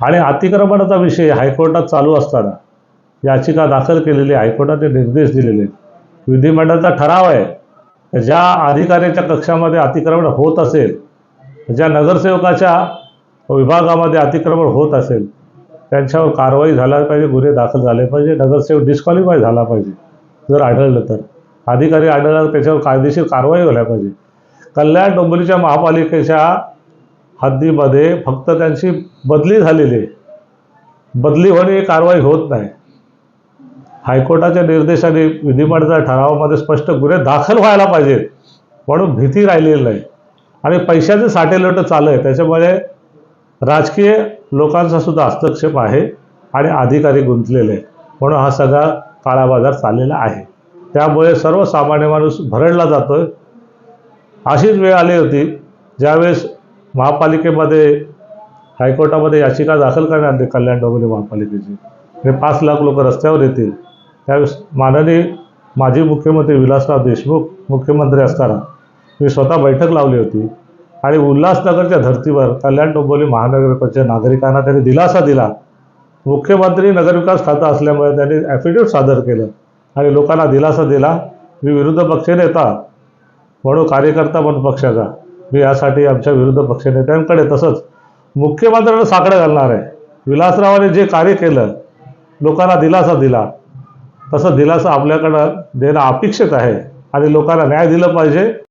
आणि अतिक्रमणाचा विषय हायकोर्टात चालू असताना याचिका दाखल केलेली हायकोर्टाने निर्देश दिलेले. आहेत. विधिमंडळाचा ठराव आहे ज्या अधिकाऱ्याच्या कक्षामध्ये अतिक्रमण होत असेल ज्या नगरसेवकाच्या विभागामध्ये अतिक्रमण होत असेल त्यांच्यावर कारवाई झाला पाहिजे गुन्हे दाखल झाले पाहिजे नगरसेवक डिस्क्वालिफाय झाला पाहिजे. जर आढळलं तर. अधिकारी आढळला त्याच्यावर कायदेशीर कारवाई झाल्या पाहिजे. कल्याण डोंबिवलीच्या महापालिकेच्या हद्दीमध्ये फक्त त्यांची बदली झालेली आहे. बदली होणे ही कारवाई होत नाही. हायकोर्टाच्या निर्देशाने विधिमंडळाच्या ठरावामध्ये स्पष्ट गुन्हे दाखल व्हायला पाहिजेत म्हणून भीती राहिलेली नाही. आणि पैशाचे साठेलोट चालू आहे त्याच्यामुळे राजकीय लोकांचा सुद्धा हस्तक्षेप आहे आणि अधिकारी गुंतलेले म्हणून हा सगळा काळा बाजार चाललेला आहे. त्यामुळे सर्वसामान्य माणूस भरडला जातोय. अशीच वेळ आली होती ज्यावेळेस महापालिकेमध्ये हायकोर्टामध्ये याचिका दाखल करण्यात आली कल्याण डोंबिवली महापालिकेची. हे पाच लाख लोक रस्त्यावर येतील. त्यावेळेस माननीय माजी मुख्यमंत्री विलासराव देशमुख मुख्यमंत्री असताना मी स्वतः बैठक लावली होती आणि उल्हासनगरच्या धर्तीवर कल्याण डोंबिवली महानगरपालिकेच्या नागरिकांना त्यांनी दिलासा दिला. मुख्यमंत्री नगरविकास खातं असल्यामुळे त्यांनी ॲफिडेविट सादर केलं आणि लोकांना दिलासा दिला. मी विरोध पक्षनेता म्हणून कार्यकर्ता म्हणून पक्षाचा. यासाठी आमच्या विरुद्ध पक्षनेत्यांकडे तसंच मुख्यमंत्र्यांना साकडं घालणार आहे. विलासरावाने जे कार्य केलं लोकांना दिलासा दिला तसं दिलासा आपल्याकडं देणं अपेक्षित आहे आणि लोकांना न्याय दिलं पाहिजे.